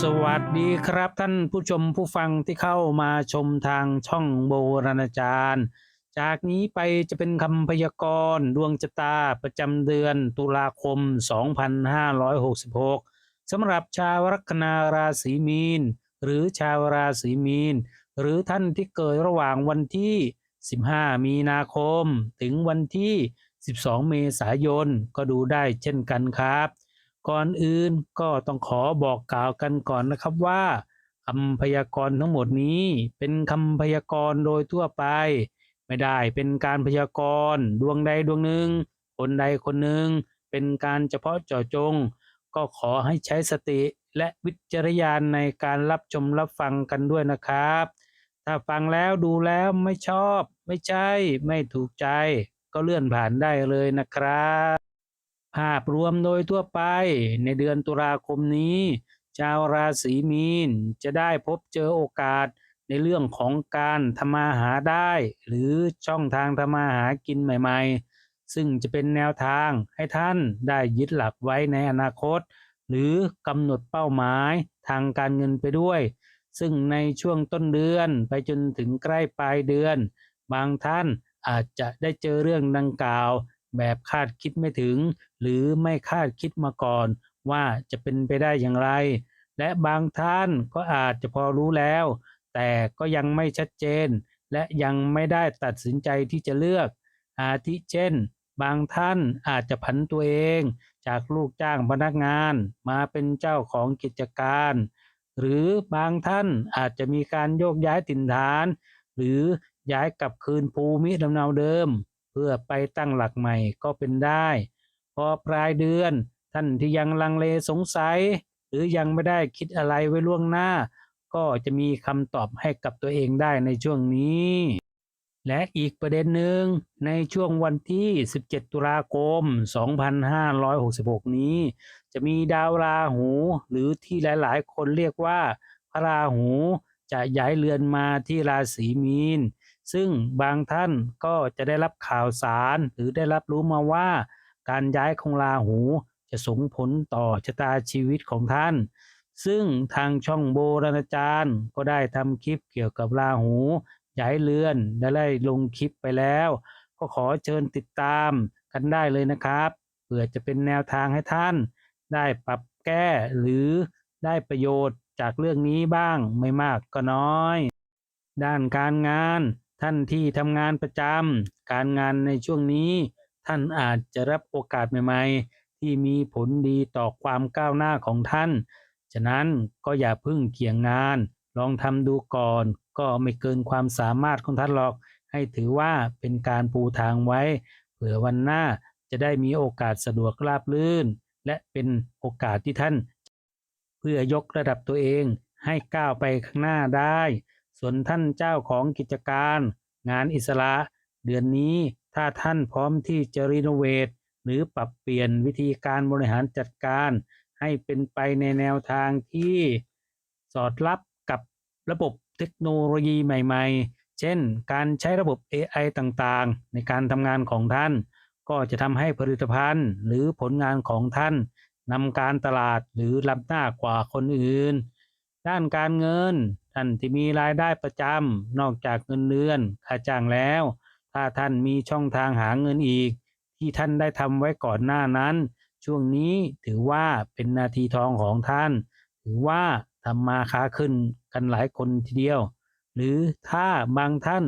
สวัสดีครับท่านผู้ชมผู้ฟังที่เข้ามาชมทางช่องโบราณจารย์ จากนี้ไปจะเป็นคำพยากรณ์ดวงชะตาประจำเดือนตุลาคม 2566 สำหรับชาวลัคนาราศีมีน หรือชาวราศีมีน หรือท่านที่เกิดระหว่างวันที่ 15 มีนาคม ถึงวันที่ 12 เมษายนก็ดูได้เช่นกันครับ ก่อนอื่นก็ต้องขอบอกกล่าวกันก่อนนะครับว่าคำพยากรณ์ทั้งหมดนี้เป็นคำพยากรณ์โดยทั่วไป ไม่ได้เป็นการพยากรณ์ดวงใดดวงหนึ่ง คนใดคนหนึ่ง เป็นการเฉพาะเจาะจง ก็ขอให้ใช้สติและวิจารณญาณในการรับชมรับฟังกันด้วยนะครับ ถ้าฟังแล้วดูแล้วไม่ชอบ ไม่ใช่ ไม่ถูกใจ ก็เลื่อนผ่านได้เลยนะครับ ภาพรวมโดยทั่วไปในเดือนตุลาคมนี้ ชาวราศีมีนจะได้พบเจอโอกาสในเรื่องของการทำมาหาได้ หรือช่องทางทำมาหากินใหม่ ๆ ซึ่งจะเป็นแนวทางให้ท่านได้ยึดหลักไว้ในอนาคต หรือกำหนดเป้าหมายทางการเงินไปด้วย ซึ่งในช่วงต้นเดือนไปจนถึงใกล้ปลายเดือน บางท่านอาจจะได้เจอเรื่องดังกล่าว แบบคาดคิดไม่ถึง หรือไม่คาดคิดมาก่อน ว่าจะเป็นไปได้อย่างไร และบางท่านก็อาจจะพอรู้แล้ว แต่ก็ยังไม่ชัดเจน และยังไม่ได้ตัดสินใจที่จะเลือก อาทิเช่น บางท่านอาจจะผันตัวเอง จากลูกจ้างพนักงานมาเป็นเจ้าของกิจการ หรือบางท่านอาจจะมีการโยกย้ายถิ่นฐาน หรือย้ายกลับคืนภูมิลำเนาเดิม เพื่อไปตั้งหลักใหม่ก็เป็นได้ พอปลายเดือน ท่านที่ยังลังเลสงสัย หรือยังไม่ได้คิดอะไรไว้ล่วงหน้า ก็จะมีคำตอบให้กับตัวเองได้ในช่วงนี้ และอีกประเด็นหนึ่งในช่วงวันที่ 17 ตุลาคม 2566 นี้ จะมีดาวราหู หรือที่หลาย ๆ คนเรียกว่าพระราหูจะย้ายเรือนมาที่ราศีมีน ซึ่งบางท่านก็จะได้รับข่าวสารหรือได้รับรู้มาว่า การย้ายของราหูจะส่งผลต่อชะตาชีวิตของท่าน ซึ่งทางช่องโบราณจารย์ก็ได้ทำคลิปเกี่ยวกับราหูย้ายเรือนและได้ลงคลิปไปแล้ว ก็ขอเชิญติดตามกันได้เลยนะครับเพื่อจะเป็นแนวทางให้ท่าน ได้ปรับแก้หรือได้ประโยชน์จากเรื่องนี้บ้างไม่มากก็น้อย ด้านการงาน ท่านที่ทำงานประจำการงานในช่วงนี้ ท่านอาจจะรับโอกาสใหม่ ๆ ที่มีผลดีต่อความก้าวหน้าของท่าน ฉะนั้นก็อย่าเพึ่งเกี่ยงงาน ลองทำดูก่อน ก็ไม่เกินความสามารถของท่านหรอก ให้ถือว่าเป็นการปูทางไว้ เผื่อวันหน้าจะได้มีโอกาสสะดวกราบรื่น และเป็นโอกาสที่ท่าน เพื่อยกระดับตัวเองให้ก้าวไปข้างหน้าได้ ส่วนท่านเจ้าของกิจการงานอิสระ เดือนนี้ถ้าท่านพร้อมที่จะรีโนเวทหรือปรับเปลี่ยนวิธีการบริหารจัดการ ให้เป็นไปในแนวทางที่สอดรับกับระบบเทคโนโลยีใหม่ๆ เช่น การใช้ระบบ AI ต่างๆ ในการทำงานของท่าน ก็จะทำให้ผลิตภัณฑ์หรือผลงานของท่านนำการตลาดหรือล้ำหน้ากว่าคนอื่น ด้านการเงิน ท่านที่มีรายได้ประจำนอกจากเงินเดือนค่าจ้างแล้ว ถ้าท่านมีช่องทางหาเงินอีก ที่ท่านได้ทำไว้ก่อนหน้านั้น ช่วงนี้ถือว่าเป็นนาทีทองของท่าน ถือว่าทำมาค้าขึ้นกันหลายคนทีเดียว หรือถ้าบางท่าน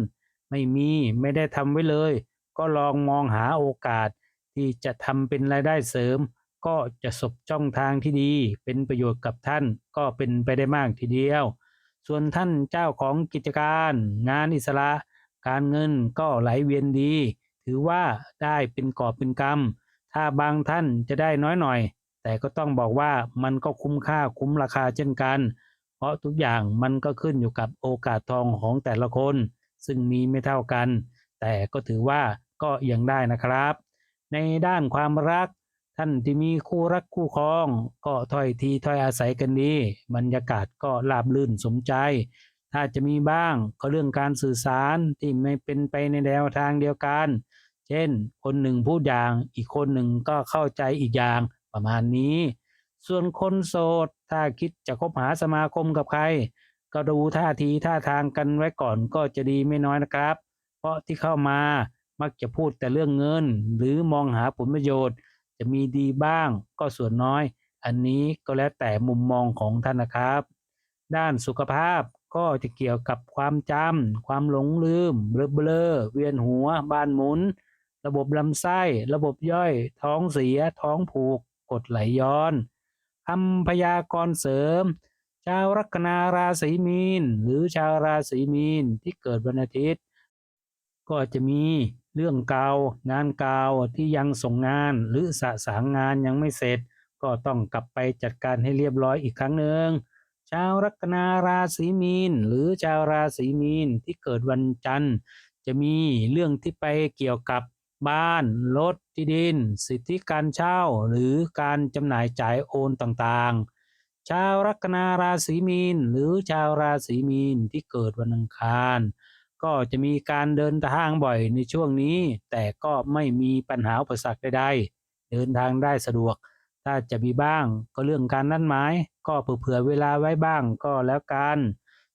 ไม่มีไม่ได้ทำไว้เลย ก็ลองมองหาโอกาส ที่จะทำเป็นรายได้เสริม ก็จะสบช่องทางที่ดี เป็นประโยชน์กับท่านก็เป็นไปได้มากทีเดียว ส่วนท่านเจ้าของกิจการ งานอิสระ การเงินก็ไหลเวียนดี ถือว่าได้เป็นกอบเป็นกำถ้าบางท่านจะได้น้อยหน่อย แต่ก็ต้องบอกว่ามันก็คุ้มค่าคุ้มราคาเช่นกัน เพราะทุกอย่างมันก็ขึ้นอยู่กับโอกาสทองของแต่ละคน ซึ่งมีไม่เท่ากัน แต่ก็ถือว่าก็ยังได้นะครับ ในด้านความรัก ท่านที่มีคู่รักคู่ครอง ก็ถ้อยทีถ้อยอาศัยกันดี บรรยากาศก็ราบรื่นสมใจ ถ้าจะมีบ้างก็เรื่องการสื่อสารที่ไม่เป็นไปในแนวทางเดียวกัน เช่น คนหนึ่งพูดอย่าง อีกคนหนึ่งก็เข้าใจอีกอย่างประมาณนี้ ส่วนคนโสด ถ้าคิดจะคบหาสมาคมกับใคร ก็ดูท่าทีท่าทางกันไว้ก่อนก็จะดีไม่น้อยนะครับ เพราะที่เข้ามามักจะพูดแต่เรื่องเงิน หรือมองหาผลประโยชน์ จะมีดีบ้างก็ส่วนน้อย อันนี้ก็แล้วแต่มุมมองของท่านนะครับ ด้านสุขภาพก็จะเกี่ยวกับความจำความหลงลืมเบลอเบลอเวียนหัว บ้านหมุน ระบบลำไส้ ระบบย่อย ท้องเสีย ท้องผูก กดไหลย้อนคำพยากรณ์เสริม ชาวลัคนาราศีมีน หรือชาวราศีมีนที่เกิดวันอาทิตย์ ก็จะมี เรื่องเก่างานเก่าที่ยังส่งงานหรือสะสางงานยังไม่เสร็จ ก็ต้องกลับไปจัดการให้เรียบร้อยอีกครั้งหนึ่งชาวลัคนาราศีมีน หรือชาวราศีมีนที่เกิดวันจันทร์ จะมีเรื่องที่ไปเกี่ยวกับบ้านรถที่ดิน สิทธิการเช่าหรือการจำหน่ายจ่ายโอนต่างๆ ชาวลัคนาราศีมีน หรือชาวราศีมีนที่เกิดวันอังคาร ก็จะมีการเดินทางบ่อยในช่วงนี้ แต่ก็ไม่มีปัญหาอุปสรรคใดๆ เดินทางได้สะดวก ถ้าจะมีบ้างก็เรื่องการนัดหมายก็เผื่อเวลาไว้บ้างก็แล้วกัน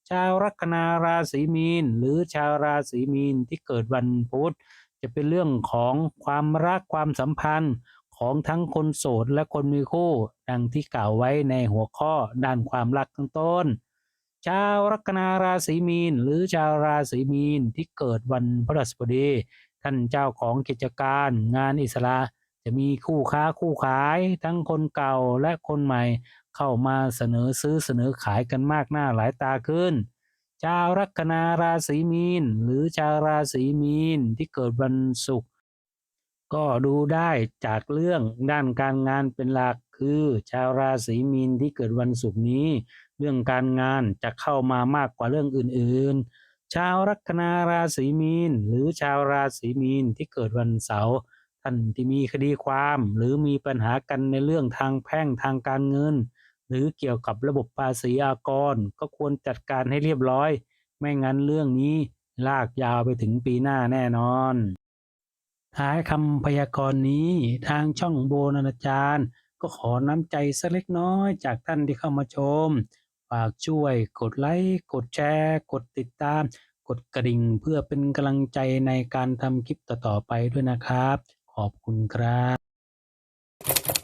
ชาวลัคนาราศีมีน หรือชาวราศีมีนที่เกิดวันพุธจะเป็นเรื่องของความรักความสัมพันธ์ของทั้งคนโสดและคนมีคู่ ดังที่กล่าวไว้ในหัวข้อด้านความรักข้างต้น ชาวลัคนาราศีมีน หรือชาวราศีมีนที่เกิดวันพฤหัสบดี ท่านเจ้าของกิจการงานอิสระ จะมีคู่ค้าคู่ขาย ทั้งคนเก่าและคนใหม่ เข้ามาเสนอซื้อเสนอขายกันมากหน้าหลายตาขึ้น ชาวลัคนาราศีมีน หรือชาวราศีมีนที่เกิดวันศุกร์ก็ดูได้จากเรื่องด้านการงานเป็นหลัก คือ ชาวราศีมีนที่เกิดวันศุกร์นี้ เรื่องการงานจะเข้ามามากกว่าเรื่องอื่นๆ ชาวลัคนาราศีมีน หรือชาวราศีมีนที่เกิดวันเสาร์ท่านที่มีคดีความ หรือมีปัญหากันในเรื่องทางแพ่งทางการเงิน หรือเกี่ยวกับระบบภาษีอากร ก็ควรจัดการให้เรียบร้อย ไม่งั้นเรื่องนี้ลากยาวไปถึงปีหน้าแน่นอนท้ายคำพยากรณ์นี้ทางช่องโบนานาจารย์ ก็ขอน้ำใจสักเล็กน้อยจากท่านที่เข้ามาชม ฝากช่วยกดไลค์กดแชร์ กดติดตาม กดกระดิ่งเพื่อเป็นกำลังใจในการทำคลิปต่อๆไปด้วยนะครับ ขอบคุณครับ